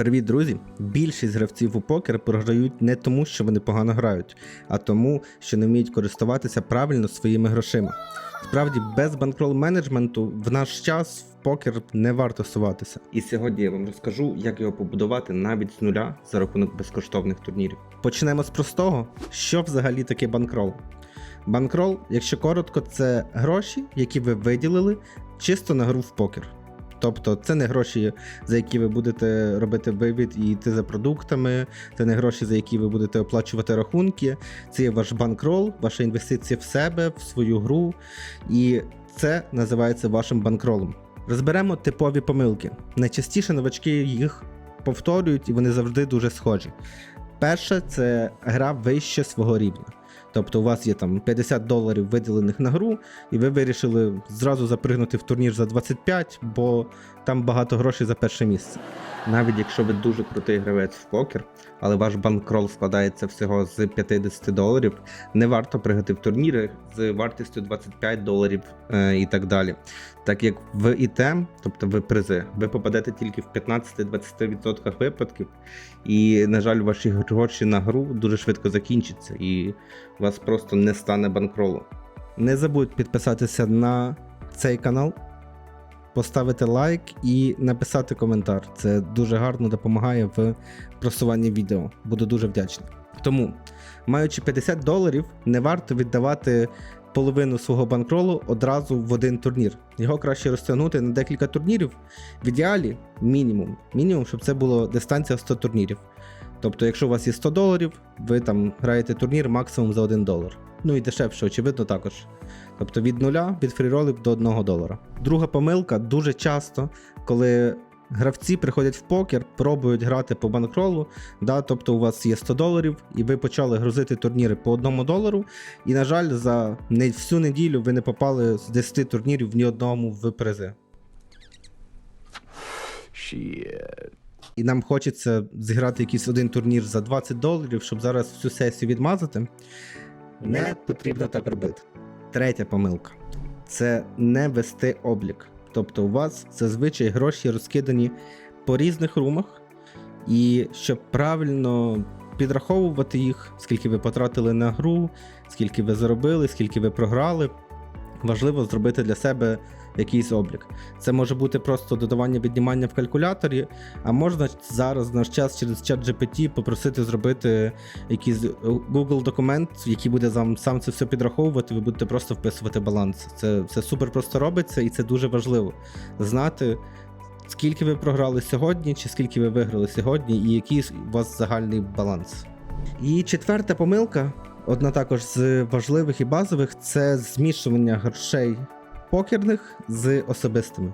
Привіт, друзі! Більшість гравців у покер програють не тому, що вони погано грають, а тому, що не вміють користуватися правильно своїми грошима. Справді, без банкрол менеджменту в наш час в покер не варто суватися. І сьогодні я вам розкажу, як його побудувати навіть з нуля за рахунок безкоштовних турнірів. Почнемо з простого, що взагалі таке банкрол. Банкрол, якщо коротко, це гроші, які ви виділили чисто на гру в покер. Тобто це не гроші, за які ви будете робити вивід і йти за продуктами, це не гроші, за які ви будете оплачувати рахунки. Це є ваш банкрол, ваша інвестиція в себе, в свою гру. І це називається вашим банкролом. Розберемо типові помилки. Найчастіше новачки їх повторюють і вони завжди дуже схожі. Перше це гра вище свого рівня. Тобто у вас є там 50 доларів виділених на гру, і ви вирішили зразу запригнути в турнір за 25, бо там багато грошей за перше місце. Навіть якщо ви дуже крутий гравець в покер, але ваш банкрол складається всього з 50 доларів, не варто пригати в турніри з вартістю 25 доларів е, і так далі. Так як в ІТМ, тобто в призи, ви попадете тільки в 15-20% випадків, і, на жаль, ваші гроші на гру дуже швидко закінчаться, і вас просто не стане банкролу. Не забудь підписатися на цей канал, поставити лайк і написати коментар. Це дуже гарно допомагає в просуванні відео. Буду дуже вдячний. Тому, маючи 50 доларів, не варто віддавати половину свого банкролу одразу в один турнір. Його краще розтягнути на декілька турнірів. В ідеалі мінімум. Мінімум, щоб це було дистанція 100 турнірів. Тобто, якщо у вас є 100 доларів, ви там граєте турнір максимум за 1 долар. Ну і дешевше, очевидно, також. Тобто від нуля, від фріролів до 1 долара. Друга помилка дуже часто, коли гравці приходять в покер, пробують грати по банкролу. Да, тобто у вас є 100 доларів, і ви почали грузити турніри по 1 долару. І, на жаль, за всю неділю ви не попали з 10 турнірів ні одному в призи. Shit. І нам хочеться зіграти якийсь один турнір за 20 доларів, щоб зараз всю сесію відмазати. Не потрібно так робити. Третя помилка це не вести облік. Тобто у вас зазвичай гроші розкидані по різних румах, і щоб правильно підраховувати їх, скільки ви потратили на гру, скільки ви заробили, скільки ви програли, важливо зробити для себе якийсь облік. Це може бути просто додавання віднімання в калькуляторі, а можна зараз наш час через чат попросити зробити якийсь Google документ, який буде вам сам це все підраховувати, ви будете просто вписувати баланс. Це, це супер просто робиться, і це дуже важливо знати. Скільки ви програли сьогодні, чи скільки ви виграли сьогодні, і який у вас загальний баланс. І четверта помилка, одна також з важливих і базових, це змішування грошей покерних з особистими.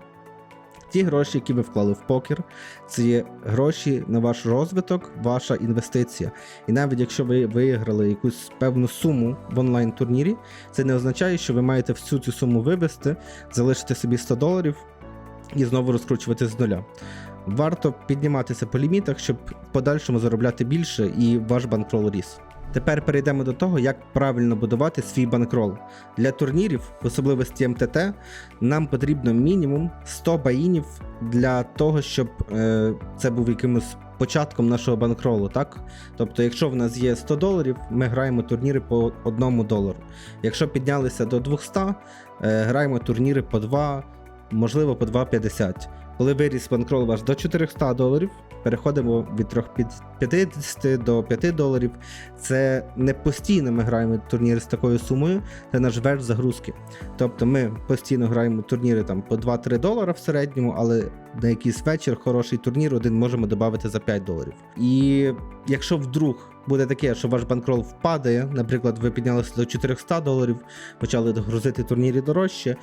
Ті гроші, які ви вклали в покер, це є гроші на ваш розвиток, ваша інвестиція. І навіть якщо ви виграли якусь певну суму в онлайн-турнірі, це не означає, що ви маєте всю цю суму вивести, залишити собі 100 доларів і знову розкручувати з нуля. Варто підніматися по лімітах, щоб в подальшому заробляти більше і ваш банкрол ріс. Тепер перейдемо до того, як правильно будувати свій банкрол. Для турнірів, в особливості МТТ, нам потрібно мінімум 100 баїнів для того, щоб е, це був якимось початком нашого банкролу. Так? Тобто, якщо в нас є 100 доларів, ми граємо турніри по 1 долару. Якщо піднялися до 200, е, граємо турніри по 2, можливо, по 2,50. Коли виріс банкрол ваш до 400 доларів, переходимо від 350 до 5 доларів. Це не постійно ми граємо турніри з такою сумою, це наш верх загрузки. Тобто ми постійно граємо турніри там по 2-3 долара в середньому, але на якийсь вечір хороший турнір один можемо додати за 5 доларів. І якщо вдруг буде таке, що ваш банкрол впадає, наприклад, ви піднялися до 400 доларів, почали грузити турніри дорожче,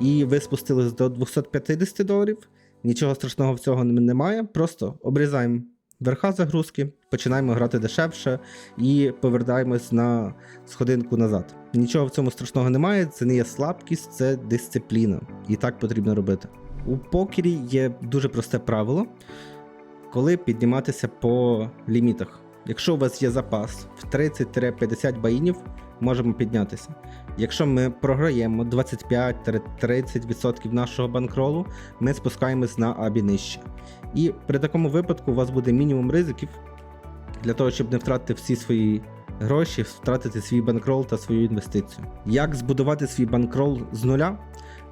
і ви спустились до 250 доларів. Нічого страшного в цього немає. Просто обрізаємо верха загрузки, починаємо грати дешевше і повертаємось на сходинку назад. Нічого в цьому страшного немає, це не є слабкість, це дисципліна. І так потрібно робити. У покері є дуже просте правило, коли підніматися по лімітах. Якщо у вас є запас в 30-50 баїнів, можемо піднятися. Якщо ми програємо 25-30% нашого банкролу, ми спускаємось на абі нижче. І при такому випадку у вас буде мінімум ризиків для того, щоб не втратити всі свої гроші, втратити свій банкрол та свою інвестицію. Як збудувати свій банкрол з нуля?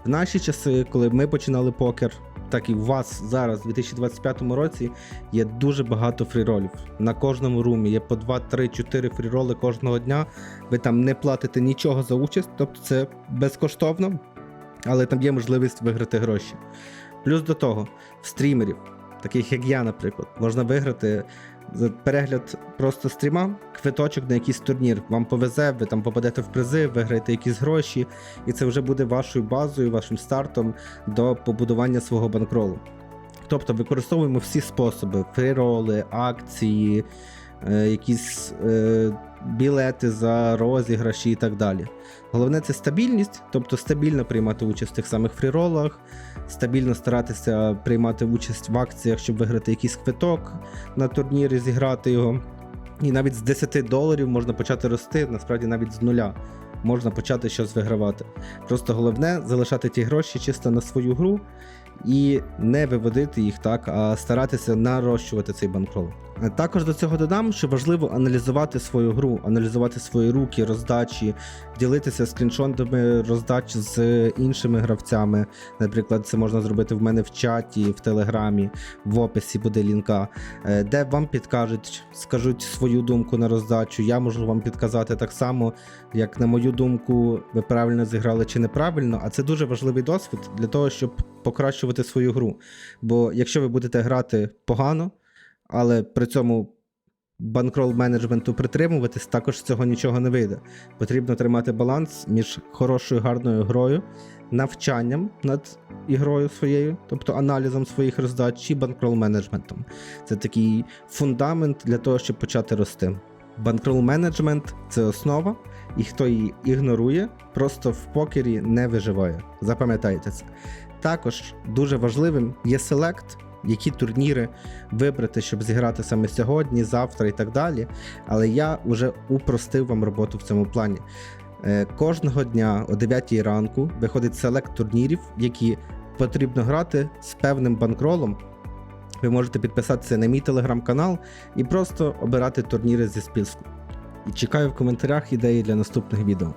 В наші часи, коли ми починали покер, так і у вас зараз, у 2025 році, є дуже багато фріролів. На кожному румі є по 2, 3, 4 фріроли кожного дня. Ви там не платите нічого за участь, тобто це безкоштовно, але там є можливість виграти гроші. Плюс до того, в стрімерів, таких як я, наприклад, можна виграти перегляд просто стріма, квиточок на якийсь турнір. Вам повезе, ви там попадете в призи, виграєте якісь гроші, і це вже буде вашою базою, вашим стартом до побудування свого банкролу. Тобто використовуємо всі способи: фрироли, акції, якісь е, білети за розіграші і так далі. Головне це стабільність, тобто стабільно приймати участь в тих самих фріролах, стабільно старатися приймати участь в акціях, щоб виграти якийсь квиток на турнірі, зіграти його. І навіть з 10 доларів можна почати рости, насправді навіть з нуля можна почати щось вигравати. Просто головне залишати ті гроші чисто на свою гру і не виводити їх так, а старатися нарощувати цей банкрол. Е, Також до цього додам, що важливо аналізувати свою гру, аналізувати свої руки, роздачі, ділитися скріншотами роздач з іншими гравцями. Наприклад, це можна зробити в мене в чаті, в телеграмі, в описі буде лінка, е, де вам підкажуть, скажуть свою думку на роздачу. Я можу вам підказати так само, як на мою думку, ви правильно зіграли чи неправильно. А це дуже важливий досвід для того, щоб покращувати свою гру. Бо якщо ви будете грати погано, але при цьому банкрол менеджменту притримуватись, також з цього нічого не вийде. Потрібно тримати баланс між хорошою гарною грою, навчанням над ігрою своєю, тобто аналізом своїх роздач і банкрол менеджментом. Це такий фундамент для того, щоб почати рости. Банкрол менеджмент це основа, і хто її ігнорує, просто в покері не виживає. Запам'ятайте це. Також дуже важливим є селект, які турніри вибрати, щоб зіграти саме сьогодні, завтра і так далі. Але я вже упростив вам роботу в цьому плані. Е, Кожного дня о 9 ранку виходить селект турнірів, які потрібно грати з певним банкролом. Ви можете підписатися на мій телеграм-канал і просто обирати турніри зі списку. І чекаю в коментарях ідеї для наступних відео.